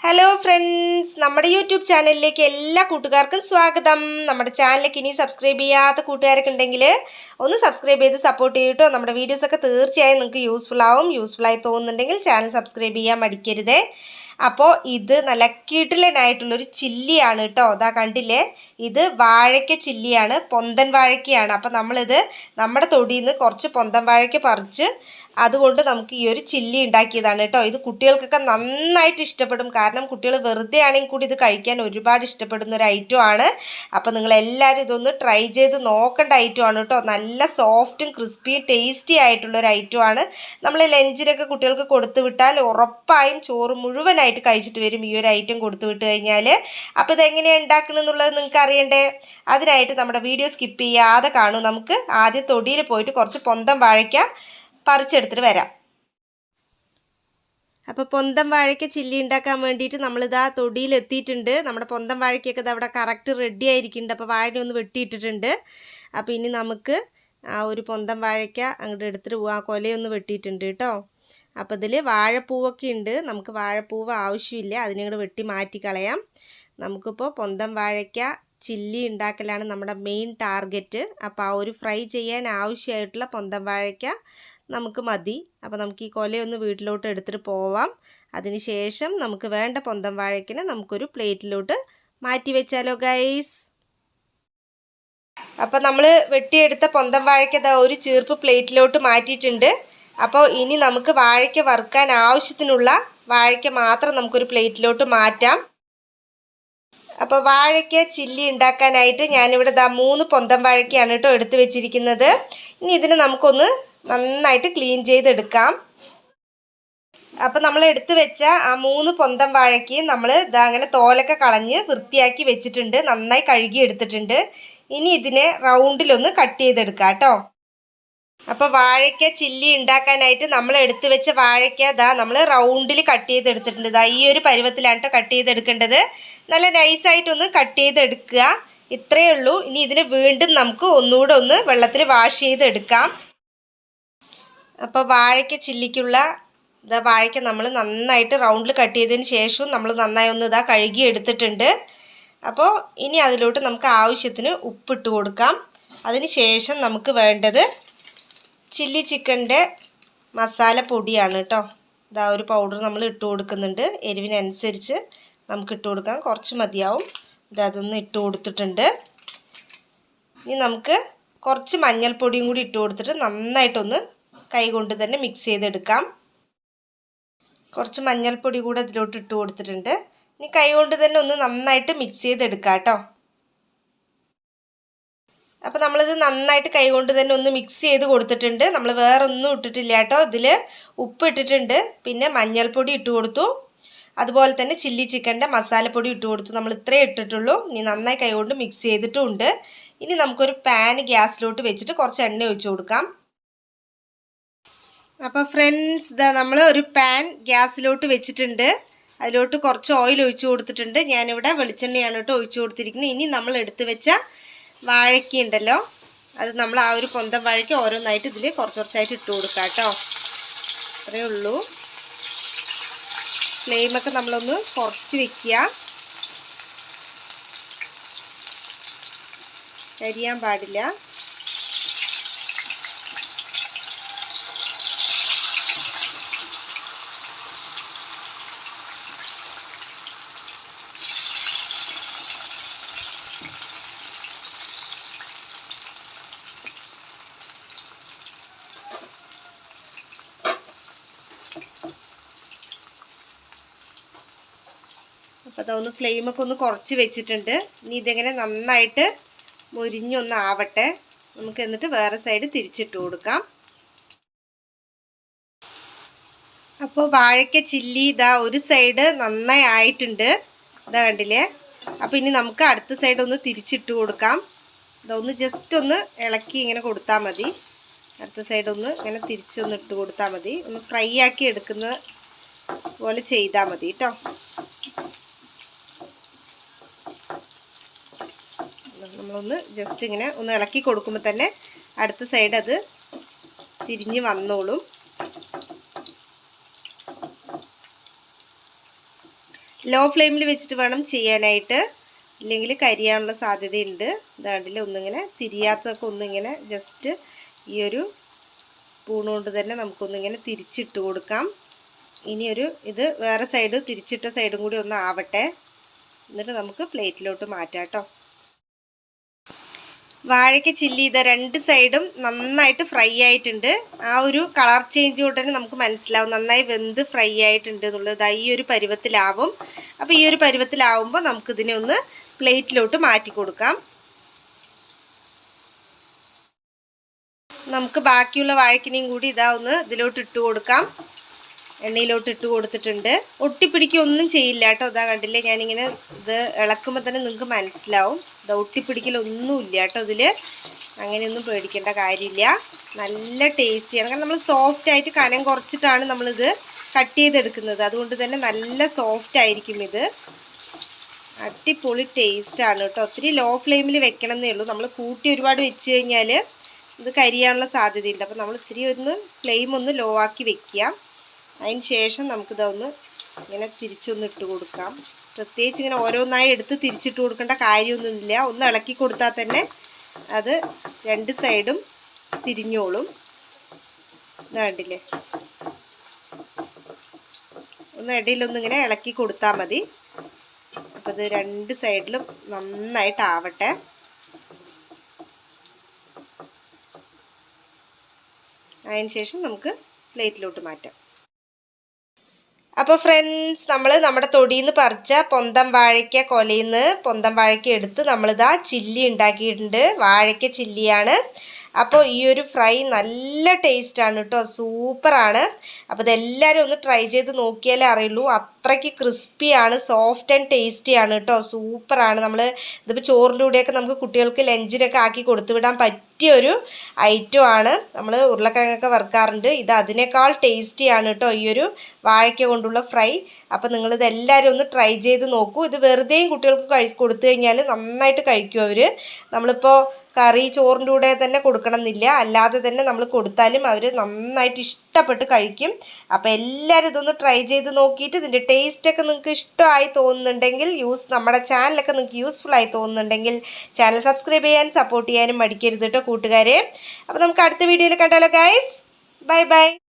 Hello friends നമ്മുടെ YouTube ചാനലിലേക്ക് എല്ലാ കൂട്ടുകാർക്കും സ്വാഗതം. നമ്മുടെ ചാനലിലേക്ക് ഇനി സബ്സ്ക്രൈബ് ചെയ്യാത്ത കൂട്ടുകാരൊക്കെ ഉണ്ടെങ്കിൽ ഒന്ന് സബ്സ്ക്രൈബ് ചെയ്ത് സപ്പോർട്ട് ചെയ്യട്ടോ നമ്മുടെ വീഡിയോസൊക്കെ തീർച്ചയായും നിങ്ങൾക്ക് യൂസ്ഫുൾ ആവും. യൂസ്ഫുൾ ആയി തോന്നുന്നുണ്ടെങ്കിൽ ചാനൽ സബ്സ്ക്രൈബ് ചെയ്യാൻ മടിക്കരുതേ. അപ്പോൾ ഇത് നല്ല കിടിലനായിട്ടുള്ളൊരു ചില്ലിയാണ് കേട്ടോ അതാ കണ്ടില്ലേ? ഇത് വാഴയ്ക്ക ചില്ലിയാണ് പൊന്തൻ വാഴയ്ക്കയാണ്. അപ്പോൾ നമ്മളിത് നമ്മുടെ തൊടിയിൽ നിന്ന് കുറച്ച് പൊന്തൻ വാഴയ്ക്ക പറിച്ച് അതുകൊണ്ട് നമുക്ക് ഈ ഒരു ചില്ലി ഉണ്ടാക്കിയതാണ് കേട്ടോ ഇത് കുട്ടികൾക്കൊക്കെ നന്നായിട്ട് ഇഷ്ടപ്പെടും. കാരണം കുട്ടികൾ വെറുതെ ആണെങ്കിൽ കൂടി ഇത് കഴിക്കാൻ ഒരുപാട് ഇഷ്ടപ്പെടുന്ന ഒരു ഐറ്റം ആണ്. അപ്പോൾ നിങ്ങൾ എല്ലാവരും ഇതൊന്ന് ട്രൈ ചെയ്ത് നോക്കേണ്ട ഐറ്റം ആണ് കേട്ടോ നല്ല സോഫ്റ്റും ക്രിസ്പിയും ടേസ്റ്റി ആയിട്ടുള്ള ഒരു ഐറ്റം ആണ്. നമ്മൾ ലഞ്ചിനൊക്കെ കുട്ടികൾക്ക് കൊടുത്തു വിട്ടാൽ ഉറപ്പായും ചോറ് മുഴുവനായിട്ട് കഴിച്ചിട്ട് വരും. ഈ ഒരു ഐറ്റം കൊടുത്തു വിട്ട് കഴിഞ്ഞാൽ അപ്പോൾ ഇതെങ്ങനെയാണ് ഉണ്ടാക്കണമെന്നുള്ളത് നിങ്ങൾക്ക് അറിയണ്ടേ? അതിനായിട്ട് നമ്മുടെ വീഡിയോ സ്കിപ്പ് ചെയ്യാതെ കാണും. നമുക്ക് ആദ്യം തൊടിയിൽ പോയിട്ട് കുറച്ച് പൊന്തം വാഴയ്ക്ക പറിച്ചെടുത്തിട്ട് വരാം. അപ്പോൾ പൊന്തം വാഴയ്ക്ക ചില്ലി ഉണ്ടാക്കാൻ വേണ്ടിയിട്ട് നമ്മളിതാ തൊടിയിൽ എത്തിയിട്ടുണ്ട്. നമ്മുടെ പൊന്തം വാഴയ്ക്കൊക്കെ ഇത് അവിടെ കറക്റ്റ് റെഡി ആയിരിക്കുന്നുണ്ട്. അപ്പോൾ വാഴ ഒന്ന് വെട്ടിയിട്ടിട്ടുണ്ട്. അപ്പോൾ ഇനി നമുക്ക് ആ ഒരു പൊന്തം വാഴയ്ക്ക അങ്ങോട്ട് എടുത്തിട്ട് പോവാം. ആ കൊലയൊന്ന് വെട്ടിയിട്ടുണ്ട് കേട്ടോ. അപ്പോൾ ഇതിൽ വാഴപ്പൂവൊക്കെ ഉണ്ട് നമുക്ക് വാഴപ്പൂവ് ആവശ്യമില്ല. അതിനെ വെട്ടി മാറ്റി കളയാം. നമുക്കിപ്പോൾ പൊന്തം വാഴയ്ക്ക ചില്ലി ഉണ്ടാക്കലാണ് നമ്മുടെ മെയിൻ ടാർഗറ്റ് അപ്പോൾ ആ ഒരു ഫ്രൈ ചെയ്യാൻ ആവശ്യമായിട്ടുള്ള പൊന്തം വാഴയ്ക്ക നമുക്ക് മതി. അപ്പോൾ നമുക്ക് ഈ കൊലയൊന്ന് വീട്ടിലോട്ട് എടുത്തിട്ട് പോവാം. അതിന് ശേഷം നമുക്ക് വേണ്ട പൊന്തം വാഴയ്ക്കിനെ നമുക്കൊരു പ്ലേറ്റിലോട്ട് മാറ്റി വെച്ചാലോ ഗൈസ് അപ്പോൾ നമ്മൾ വെട്ടിയെടുത്ത പൊന്തം വാഴയ്ക്ക് ഒരു ചീർപ്പ് പ്ലേറ്റിലോട്ട് മാറ്റിയിട്ടുണ്ട്. അപ്പോൾ ഇനി നമുക്ക് വാഴയ്ക്ക വറുക്കാൻ ആവശ്യത്തിനുള്ള വാഴയ്ക്ക മാത്രം നമുക്കൊരു പ്ലേറ്റിലോട്ട് മാറ്റാം. അപ്പോൾ വാഴയ്ക്ക ചില്ലി ഉണ്ടാക്കാനായിട്ട് ഞാനിവിടെ ദാ മൂന്ന് പൊന്തം വാഴയ്ക്കയാണ് കേട്ടോ എടുത്തു വെച്ചിരിക്കുന്നത്. ഇനി ഇതിന് നമുക്കൊന്ന് നന്നായിട്ട് ക്ലീൻ ചെയ്തെടുക്കാം. അപ്പം നമ്മൾ എടുത്തു വെച്ച ആ മൂന്ന് പൊന്തം വാഴയ്ക്ക് നമ്മൾ ഇതാ അങ്ങനെ തോലൊക്കെ കളഞ്ഞ് വൃത്തിയാക്കി വെച്ചിട്ടുണ്ട്. നന്നായി കഴുകി എടുത്തിട്ടുണ്ട് ഇനി ഇതിനെ റൗണ്ടിലൊന്ന് കട്ട് ചെയ്തെടുക്കാം കേട്ടോ. അപ്പോൾ വാഴയ്ക്ക ചില്ലി ഉണ്ടാക്കാനായിട്ട് നമ്മൾ എടുത്ത് വെച്ച വാഴയ്ക്ക ഇതാ നമ്മൾ റൗണ്ടിൽ കട്ട് ചെയ്തെടുത്തിട്ടുണ്ട്. ഇതാ ഈ ഒരു പരുവത്തിലാണ് കേട്ടോ കട്ട് ചെയ്തെടുക്കേണ്ടത്. നല്ല നൈസായിട്ടൊന്ന് കട്ട് ചെയ്തെടുക്കുക. ഇത്രയേ ഉള്ളൂ. ഇനി ഇതിനെ വീണ്ടും നമുക്ക് ഒന്നുകൂടെ ഒന്ന് വെള്ളത്തിൽ വാഷ് ചെയ്തെടുക്കാം. അപ്പോൾ വാഴയ്ക്ക ചില്ലിക്കുള്ള ഇതാ വാഴയ്ക്ക നമ്മൾ നന്നായിട്ട് റൗണ്ടിൽ കട്ട് ചെയ്തതിന് ശേഷവും നമ്മൾ നന്നായി ഒന്ന് ഇതാ കഴുകി എടുത്തിട്ടുണ്ട്. അപ്പോൾ ഇനി അതിലോട്ട് നമുക്ക് ആവശ്യത്തിന് ഉപ്പിട്ട് കൊടുക്കാം. അതിന് ശേഷം നമുക്ക് വേണ്ടത് ചില്ലി ചിക്കന്റെ മസാല പൊടിയാണ് കേട്ടോ. ഇതാ ഒരു പൗഡർ നമ്മൾ ഇട്ട് കൊടുക്കുന്നുണ്ട്. എരിവിനനുസരിച്ച് നമുക്ക് ഇട്ട് കൊടുക്കാം. കുറച്ച് മതിയാവും. ഇത് അതൊന്ന് ഇട്ട് കൊടുത്തിട്ടുണ്ട്. ഇനി നമുക്ക് കുറച്ച് മഞ്ഞൾപ്പൊടിയും കൂടി ഇട്ട് കൊടുത്തിട്ട് നന്നായിട്ടൊന്ന് കൈകൊണ്ട് തന്നെ മിക്സ് ചെയ്തെടുക്കാം. കുറച്ച് മഞ്ഞൾപ്പൊടി കൂടെ അതിലോട്ട് ഇട്ട് കൊടുത്തിട്ടുണ്ട്. ഇനി കൈകൊണ്ട് തന്നെ ഒന്ന് നന്നായിട്ട് മിക്സ് ചെയ്തെടുക്കാം കേട്ടോ. അപ്പോൾ നമ്മളിത് നന്നായിട്ട് കൈകൊണ്ട് തന്നെ ഒന്ന് മിക്സ് ചെയ്ത് കൊടുത്തിട്ടുണ്ട്. നമ്മൾ വേറെ ഒന്നും ഇട്ടിട്ടില്ല കേട്ടോ ഇതിൽ ഉപ്പ് ഇട്ടിട്ടുണ്ട്. പിന്നെ മഞ്ഞൾപ്പൊടി ഇട്ട് കൊടുത്തു. അതുപോലെ തന്നെ ചില്ലി ചിക്കന്റെ മസാലപ്പൊടി ഇട്ട് കൊടുത്തു. നമ്മൾ ഇത്രയേ ഇട്ടിട്ടുള്ളൂ. ഇനി നന്നായി കൈകൊണ്ട് മിക്സ് ചെയ്തിട്ടുമുണ്ട് ഇനി നമുക്കൊരു പാൻ ഗ്യാസിലോട്ട് വെച്ചിട്ട് കുറച്ച് എണ്ണ ഒഴിച്ച് കൊടുക്കാം. അപ്പോൾ ഫ്രണ്ട്സ് ഇതാ നമ്മൾ ഒരു പാൻ ഗ്യാസിലോട്ട് വെച്ചിട്ടുണ്ട്. അതിലോട്ട് കുറച്ച് ഓയിൽ ഒഴിച്ചു കൊടുത്തിട്ടുണ്ട്. ഞാനിവിടെ വെളിച്ചെണ്ണയാണ് കേട്ടോ ഒഴിച്ചു കൊടുത്തിരിക്കുന്നത്. ഇനി നമ്മൾ എടുത്തു വെച്ച വാഴയ്ക്ക ഉണ്ടല്ലോ അത് നമ്മൾ ആ ഒരു പൊന്തം വാഴയ്ക്ക് ഓരോന്നായിട്ട് ഇതിൽ കുറച്ച് കുറച്ചായിട്ട് ഇട്ട് കൊടുക്കാം കേട്ടോ. അത്രയേ ഉള്ളൂ. ഫ്ലെയിമൊക്കെ നമ്മളൊന്ന് കുറച്ച് വെക്കുക. കരിയാൻ പാടില്ല. അപ്പോൾ അതൊന്ന് ഫ്ലെയിമൊക്കെ ഒന്ന് കുറച്ച് വെച്ചിട്ടുണ്ട്. ഇനി ഇതെങ്ങനെ നന്നായിട്ട് മുരിഞ്ഞൊന്ന് ആവട്ടെ നമുക്ക് എന്നിട്ട് വേറെ സൈഡ് തിരിച്ചിട്ട് കൊടുക്കാം. അപ്പോൾ വാഴയ്ക്ക ചില്ലി ഇതാ ഒരു സൈഡ് നന്നായി ആയിട്ടുണ്ട്. ഇതാ കണ്ടില്ലേ? അപ്പോൾ ഇനി നമുക്ക് അടുത്ത സൈഡ് ഒന്ന് തിരിച്ചിട്ട് കൊടുക്കാം. ഇതൊന്ന് ജസ്റ്റ് ഒന്ന് ഇളക്കി ഇങ്ങനെ കൊടുത്താൽ മതി. അടുത്ത സൈഡ് ഒന്ന് ഇങ്ങനെ തിരിച്ചൊന്ന് ഇട്ട് കൊടുത്താൽ മതി. ഒന്ന് ഫ്രൈ ആക്കി എടുക്കുന്ന പോലെ ചെയ്താൽ മതി കേട്ടോ നമ്മളൊന്ന് ജസ്റ്റ് ഇങ്ങനെ ഒന്ന് ഇളക്കി കൊടുക്കുമ്പോൾ തന്നെ അടുത്ത സൈഡ് അത് തിരിഞ്ഞ് വന്നോളും. ലോ ഫ്ലെയിമിൽ വെച്ചിട്ട് വേണം ചെയ്യാനായിട്ട്. ഇല്ലെങ്കിൽ കരിയാനുള്ള സാധ്യതയുണ്ട്. അതാണ്ടിൽ ഒന്നിങ്ങനെ തിരിയാത്തതൊക്കെ ഒന്നിങ്ങനെ ജസ്റ്റ് ഈ ഒരു സ്പൂൺ കൊണ്ട് തന്നെ നമുക്കൊന്നിങ്ങനെ തിരിച്ചിട്ട് കൊടുക്കാം. ഇനിയൊരു ഇത് വേറെ സൈഡ് തിരിച്ചിട്ട സൈഡും കൂടി ഒന്ന് ആവട്ടെ. എന്നിട്ട് നമുക്ക് പ്ലേറ്റിലോട്ട് മാറ്റാം കേട്ടോ. വാഴയ്ക്ക് ചില്ലി ഇത് രണ്ട് സൈഡും നന്നായിട്ട് ഫ്രൈ ആയിട്ടുണ്ട്. ആ ഒരു കളർ ചേഞ്ച് കൊണ്ട് തന്നെ നമുക്ക് മനസ്സിലാവും നന്നായി വെന്ത് ഫ്രൈ ആയിട്ടുണ്ട് എന്നുള്ളത്. ഈ ഒരു പരുവത്തിലാവും. അപ്പോൾ ഈ ഒരു പരുവത്തിലാവുമ്പോൾ നമുക്കിതിനെ ഒന്ന് പ്ലേറ്റിലോട്ട് മാറ്റി കൊടുക്കാം. നമുക്ക് ബാക്കിയുള്ള വാഴക്കിനെയും കൂടി ഇതാ ഒന്ന് ഇതിലോട്ട് ഇട്ട് കൊടുക്കാം. എണ്ണയിലോട്ട് ഇട്ട് കൊടുത്തിട്ടുണ്ട്. ഒട്ടിപ്പിടിക്കൊന്നും ചെയ്യില്ല കേട്ടോ. അതാ കണ്ടില്ലേ ഞാനിങ്ങനെ ഇത് ഇളക്കുമ്പോൾ തന്നെ നിങ്ങൾക്ക് മനസ്സിലാവും. ഇത് ഒട്ടിപ്പിടിക്കലൊന്നുമില്ല കേട്ടോ ഇതിൽ അങ്ങനെയൊന്നും പേടിക്കേണ്ട കാര്യമില്ല. നല്ല ടേസ്റ്റിയാണ് കാരണം നമ്മൾ സോഫ്റ്റ് ആയിട്ട് കനം കുറച്ചിട്ടാണ് നമ്മളിത് കട്ട് ചെയ്തെടുക്കുന്നത്. അതുകൊണ്ട് തന്നെ നല്ല സോഫ്റ്റ് ആയിരിക്കും ഇത്. അടിപൊളി ടേസ്റ്റാണ് കേട്ടോ. ഒത്തിരി ലോ ഫ്ലെയിമിൽ വെക്കണം എന്നേ ഉള്ളൂ. നമ്മൾ കൂട്ടി ഒരുപാട് വെച്ച് കഴിഞ്ഞാൽ ഇത് കരിയാനുള്ള സാധ്യതയുണ്ട്. അപ്പോൾ നമ്മൾ ഇത്തിരി ഒന്ന് ഫ്ലെയിം ഒന്ന് ലോ ആക്കി വെക്കുക. അതിന് ശേഷം നമുക്കിതൊന്ന് ഇങ്ങനെ തിരിച്ചൊന്ന് ഇട്ട് കൊടുക്കാം. പ്രത്യേകിച്ച് ഇങ്ങനെ ഓരോന്നായി എടുത്ത് തിരിച്ചിട്ട് കൊടുക്കേണ്ട കാര്യമൊന്നുമില്ല. ഒന്ന് ഇളക്കി കൊടുത്താൽ തന്നെ അത് രണ്ട് സൈഡും തിരിഞ്ഞോളും. ഇതാണ്ടില്ലേ ഒന്ന് ഇടയിലൊന്നിങ്ങനെ ഇളക്കി കൊടുത്താൽ മതി. അപ്പോൾ ഇത് രണ്ട് സൈഡിലും നന്നായിട്ടാവട്ടെ അതിന് ശേഷം നമുക്ക് പ്ലേറ്റിലോട്ട് മാറ്റാം. അപ്പോൾ ഫ്രണ്ട്സ് നമ്മൾ നമ്മുടെ തൊടിയിൽ പറിച്ച പൊന്തം വാഴയ്ക്ക കൊലയിൽ നിന്ന് പൊന്തം വാഴയ്ക്ക എടുത്ത് നമ്മളിതാ ചില്ലി ഉണ്ടാക്കിയിട്ടുണ്ട്. വാഴയ്ക്ക ചില്ലിയാണ്. അപ്പോൾ ഈ ഒരു ഫ്രൈ നല്ല ടേസ്റ്റാണ് കേട്ടോ സൂപ്പറാണ് അപ്പോൾ ഇതെല്ലാവരും ഒന്ന് ട്രൈ ചെയ്ത് നോക്കിയാലേ അറിയുള്ളൂ. അത്രയ്ക്ക് ക്രിസ്പിയാണ് സോഫ്റ്റ് ആൻഡ് ടേസ്റ്റിയാണ് കേട്ടോ സൂപ്പറാണ് നമ്മൾ ഇതിപ്പോൾ ചോറിലൂടെയൊക്കെ നമുക്ക് കുട്ടികൾക്ക് ലഞ്ചിനൊക്കെ ആക്കി കൊടുത്തു വിടാൻ പറ്റിയ ഒരു ഐറ്റമാണ് നമ്മൾ ഉരുളക്കിഴങ്ങൊക്കെ വറുക്കാറുണ്ട്. ഇത് അതിനേക്കാൾ ടേസ്റ്റിയാണ് കേട്ടോ ഈ ഒരു വാഴയ്ക്ക കൊണ്ടുള്ള ഫ്രൈ. അപ്പോൾ നിങ്ങളിത് എല്ലാവരും ഒന്ന് ട്രൈ ചെയ്ത് നോക്കൂ. ഇത് വെറുതെയും കുട്ടികൾക്ക് കഴി കൊടുത്തു കഴിഞ്ഞാൽ നന്നായിട്ട് കഴിക്കും അവർ നമ്മളിപ്പോൾ കറി ചോറിന്റെ കൂടെ തന്നെ കൊടുക്കണം എന്നില്ല അല്ലാതെ തന്നെ നമ്മൾ കൊടുത്താലും അവർ നന്നായിട്ട് ഇഷ്ടപ്പെട്ട് കഴിക്കും. അപ്പോൾ എല്ലാവരും ഇതൊന്ന് ട്രൈ ചെയ്ത് നോക്കിയിട്ട് ഇതിന്റെ ടേസ്റ്റൊക്കെ നിങ്ങൾക്ക് ഇഷ്ടമായി തോന്നുന്നുണ്ടെങ്കിൽ യൂസ് നമ്മുടെ ചാനലൊക്കെ നിങ്ങൾക്ക് യൂസ്ഫുൾ ആയി തോന്നുന്നുണ്ടെങ്കിൽ ചാനൽ സബ്സ്ക്രൈബ് ചെയ്യാൻ സപ്പോർട്ട് ചെയ്യാനും മടിക്കരുത് കേട്ടോ കൂട്ടുകാരെ. അപ്പോൾ നമുക്ക് അടുത്ത വീഡിയോയിൽ കണ്ടാലോ ഗൈസ് ബൈ ബൈ